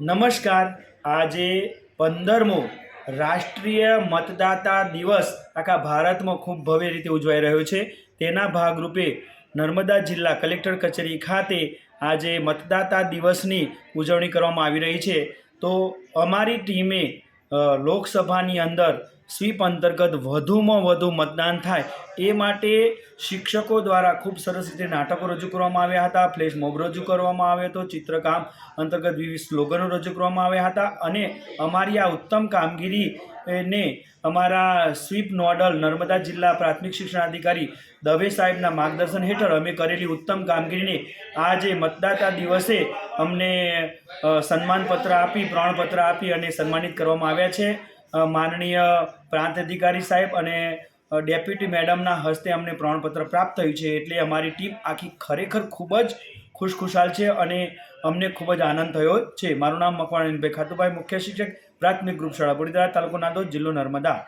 નમસ્કાર. આજે પંદરમો રાષ્ટ્રીય મતદાતા દિવસ આખા ભારતમાં ખૂબ ભવ્ય રીતે ઉજવાઈ રહ્યો છે. તેના ભાગરૂપે નર્મદા જિલ્લા કલેક્ટર કચેરી ખાતે આજે મતદાતા દિવસની ઉજવણી કરવામાં આવી રહી છે. તો અમારી ટીમે લોકસભાની અંદર સ્વીપ અંતર્ગત વધુમાં વધુ મતદાન થાય એ માટે શિક્ષકો દ્વારા ખૂબ સરસ રીતે નાટકો રજૂ કરવામાં આવ્યા હતા, ફ્લેશ મોબ રજૂ કરવામાં આવ્યો હતો, ચિત્રકામ અંતર્ગત વિવિધ સ્લોગનો રજૂ કરવામાં આવ્યા હતા અને અમારી આ ઉત્તમ કામગીરી ને અમારા સ્વીપ નોડલ નર્મદા જિલ્લા પ્રાથમિક શિક્ષણાધિકારી દવે સાહેબના માર્ગદર્શન હેઠળ અમે કરેલી ઉત્તમ કામગીરીને આજે મતદાતા દિવસે અમને સન્માનપત્ર આપી, પ્રમાણપત્ર આપી અને સન્માનિત કરવામાં આવ્યા છે. માનનીય પ્રાંત અધિકારી સાહેબ અને ડેપ્યુટી મેડમના હસ્તે અમને પ્રમાણપત્ર પ્રાપ્ત થયું છે એટલે અમારી ટીમ આખી ખરેખર ખૂબ જ ખુશખુશાલ છે અને અમને ખૂબ જ આનંદ થયો છે. મારું નામ મકવાણીભાઈ ખાતુભાઈ, મુખ્ય શિક્ષક પ્રાથમિક ગ્રુપ શાળા, બુડીદરા તાલુકો નાંદોદ, જિલ્લો નર્મદા.